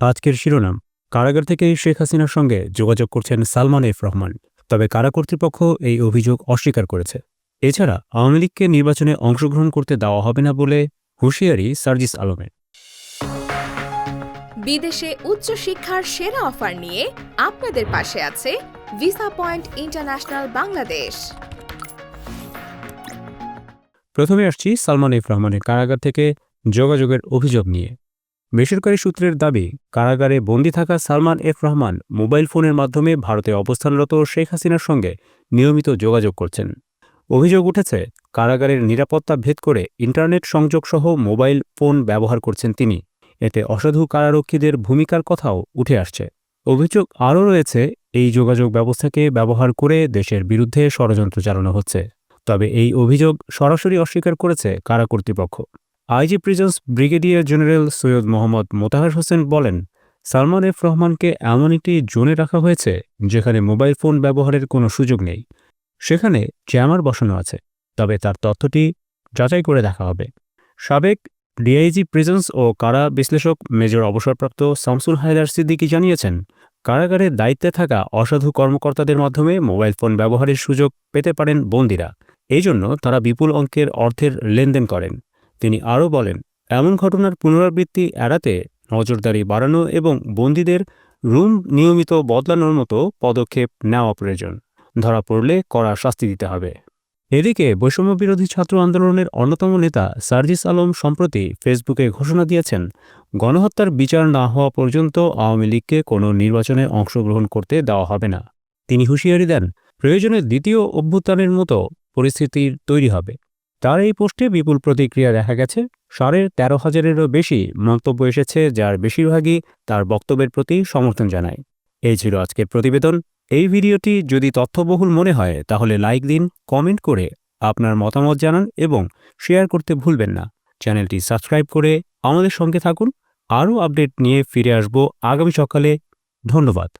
আজকের শিরোনাম কারাগার থেকে শেখ হাসিনার সঙ্গে যোগাযোগ করছেন সালমান এফ রহমান তবে কারা কর্তৃপক্ষ এই অভিযোগ অস্বীকার করেছে? এছাড়া আওয়ামী লীগকে নির্বাচনে অংশগ্রহণ করতে দেওয়া হবে না বলে হুঁশিয়ারি সার্জিস আলমের। বিদেশে উচ্চশিক্ষার সেরা অফার নিয়ে আপনাদের পাশে আছে ভিসা পয়েন্ট ইন্টারন্যাশনাল বাংলাদেশ। প্রথমে আসছি সালমান এফ রহমানের কারাগার থেকে যোগাযোগের অভিযোগ নিয়ে। বেসরকারি সূত্রের দাবি, কারাগারে বন্দী থাকা সালমান এফ রহমান মোবাইল ফোনের মাধ্যমে ভারতে অবস্থানরত শেখ হাসিনার সঙ্গে নিয়মিত যোগাযোগ করছেন। অভিযোগ উঠেছে, কারাগারের নিরাপত্তা ভেদ করে ইন্টারনেট সংযোগসহ মোবাইল ফোন ব্যবহার করছেন তিনি। এতে অসাধু কারারক্ষীদের ভূমিকার কথাও উঠে আসছে। অভিযোগ আরও রয়েছে, এই যোগাযোগ ব্যবস্থাকে ব্যবহার করে দেশের বিরুদ্ধে ষড়যন্ত্র চালানো হচ্ছে। তবে এই অভিযোগ সরাসরি অস্বীকার করেছে কারা কর্তৃপক্ষ। IG prisons brigadier general Syed Mohammad Motahar Hossain বলেন, সালমান এফ রহমানকে এমন একটি জোনে রাখা হয়েছে যেখানে মোবাইল ফোন ব্যবহারের কোনো সুযোগ নেই। সেখানে জ্যামার বসানো আছে, তবে তার তথ্যটি যাচাই করে দেখা হবে। সাবেক ডিআইজি প্রিজন্স ও কারা বিশ্লেষক মেজর অবসরপ্রাপ্ত শামসুল হায়দার সিদ্দিকী জানিয়েছেন, কারাগারে দায়িত্বে থাকা অসাধু কর্মকর্তাদের মাধ্যমে মোবাইল ফোন ব্যবহারের সুযোগ পেতে পারেন বন্দীরা। এই জন্য তারা বিপুল অঙ্কের অর্থের লেনদেন করেন। তিনি আরও বলেন, এমন ঘটনার পুনরাবৃত্তি এড়াতে নজরদারি বাড়ানো এবং বন্দীদের রুম নিয়মিত বদলানোর মতো পদক্ষেপ নেওয়া প্রয়োজন। ধরা পড়লে কড়া শাস্তি দিতে হবে। এদিকে বৈষম্য বিরোধী ছাত্র আন্দোলনের অন্যতম নেতা সার্জিস আলম সম্প্রতি ফেসবুকে ঘোষণা দিয়েছেন, গণহত্যার বিচার না হওয়া পর্যন্ত আওয়ামী লীগকে কোনো নির্বাচনে অংশগ্রহণ করতে দেওয়া হবে না। তিনি হুঁশিয়ারি দেন, প্রয়োজনে দ্বিতীয় অভ্যুত্থানের মতো পরিস্থিতির তৈরি হবে। তার এই পোস্টে বিপুল প্রতিক্রিয়া দেখা গেছে। সাড়ে তেরো হাজারেরও বেশি মন্তব্য এসেছে, যার বেশিরভাগই তার বক্তব্যের প্রতি সমর্থন জানায়। এই ছিল আজকের প্রতিবেদন। এই ভিডিওটি যদি তথ্যবহুল মনে হয়, তাহলে লাইক দিন, কমেন্ট করে আপনার মতামত জানান এবং শেয়ার করতে ভুলবেন না। চ্যানেলটি সাবস্ক্রাইব করে আমাদের সঙ্গে থাকুন। আরও আপডেট নিয়ে ফিরে আসব আগামী সকালে। ধন্যবাদ।